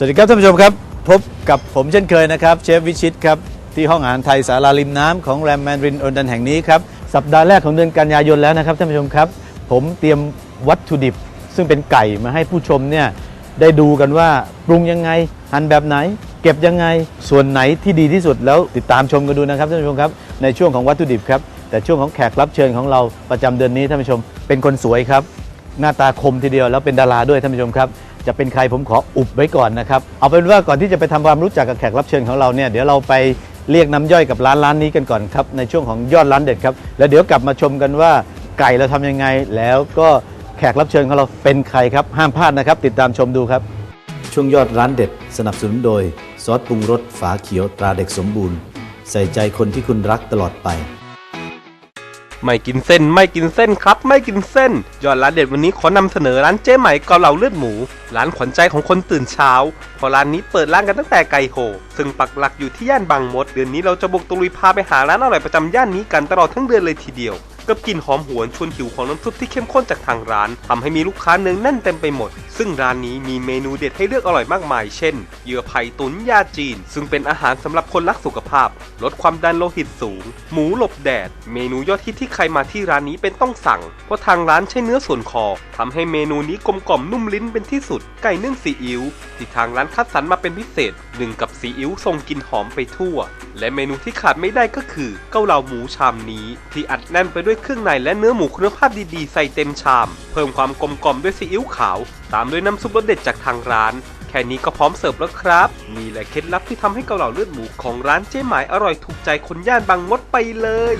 สวัสดีครับท่านผู้ชมครับ พบกับผมเช่นเคยนะครับ เชฟวิชิตครับ ที่ห้องอาหารไทยสาราริมน้ำของแรมแมนรินอนดันแห่งนี้ครับ สัปดาห์แรกของเดือนกันยายนแล้วนะครับท่านผู้ชมครับ ผมเตรียมวัตถุดิบ ซึ่งเป็นไก่มาให้ผู้ชมเนี่ยได้ดูกันว่าปรุงยังไง หั่นแบบไหน เก็บยังไงส่วนไหนที่ดีที่สุดแล้วติดตามชมกันดูนะครับท่านผู้ชมครับในช่วงของวัตถุดิบครับแต่ช่วงของแขกรับเชิญของเราประจำเดือนนี้ท่านผู้ชมเป็นคนสวยครับหน้าตาคมทีเดียวแล้วเป็นดาราด้วยท่านผู้ชมครับ จะเป็นใครผมขออุบไว้ก่อนนะครับ เอาเป็นว่าก่อนที่จะไปทำความรู้จักกับแขกรับเชิญของเราเนี่ยเดี๋ยวเราไปเรียกน้ำย่อยกับร้านร้านนี้กันก่อนครับในช่วงของยอดร้านเด็ดครับ แล้วเดี๋ยวกลับมาชมกันว่าไก่เราทำยังไง แล้วก็แขกรับเชิญของเราเป็นใครครับห้ามพลาดนะครับ ติดตามชมดูครับ ช่วงยอดร้านเด็ดสนับสนุนโดย ซอสปรุงรสฝาเขียวตราเด็กสมบูรณ์ ใส่ใจคนที่คุณรักตลอดไป ไม่กินเส้นไม่กินเส้นครับ ไม่กินเส้น ยอดร้านเด็ดวันนี้ขอนำเสนอร้านเจ๊ไหมเกาเหลาเลือดหมู ร้านขวัญใจของคนตื่นเช้าเพราะร้านนี้เปิดร้านกันตั้งแต่ไก่โห ซึ่งปักหลักอยู่ที่ย่านบางมด เดือนนี้เราจะบุกตะลุยพาไปหาร้านอร่อยประจำย่านนี้กันตลอดทั้งเดือนเลยทีเดียวกับกลิ่นหอมหวนชวนหิวของน้ำซุปที่เข้มข้นจากทางร้านทำให้มีลูกค้าเนืองแน่นเต็มไปหมด ซึ่งร้านนี้มีเมนูเด็ดให้เลือกอร่อยมากมาย เช่น เหยื่อไผ่ตุ๋นยาจีน ซึ่งเป็นอาหารสำหรับคนรักสุขภาพ ลดความดันโลหิตสูง หมูหลบแดด เมนูยอดฮิตที่ใครมาที่ร้านนี้เป็นต้องสั่ง เพราะทางร้านใช้เนื้อส่วนคอทำให้เมนูนี้กลมกล่อมนุ่มลิ้นเป็นที่สุด ไก่นึ่งซีอิ๊วที่ทางร้านคัดสรรมาเป็นพิเศษหนึ่งกับซีอิ๊วส่งกลิ่นหอมไปทั่ว และเมนูที่ขาดไม่ได้ก็คือ เกาเหลาหมูชามนี้ ที่อัดแน่นไปด้วยเครื่องในและเนื้อหมูคุณภาพดีๆ ใส่เต็มชาม พิ่มความกลมกล่อมด้วยซีอิ๊วขาว ตามด้วยน้ำซุปรสเด็ดจากทางร้าน แค่นี้ก็พร้อมเสิร์ฟแล้วครับ นี่แหละเคล็ดลับที่ทำให้เกาเหลาเลือดหมูของร้านเจ๊หมายอร่อยถูกใจคนย่านบางมดไปเลย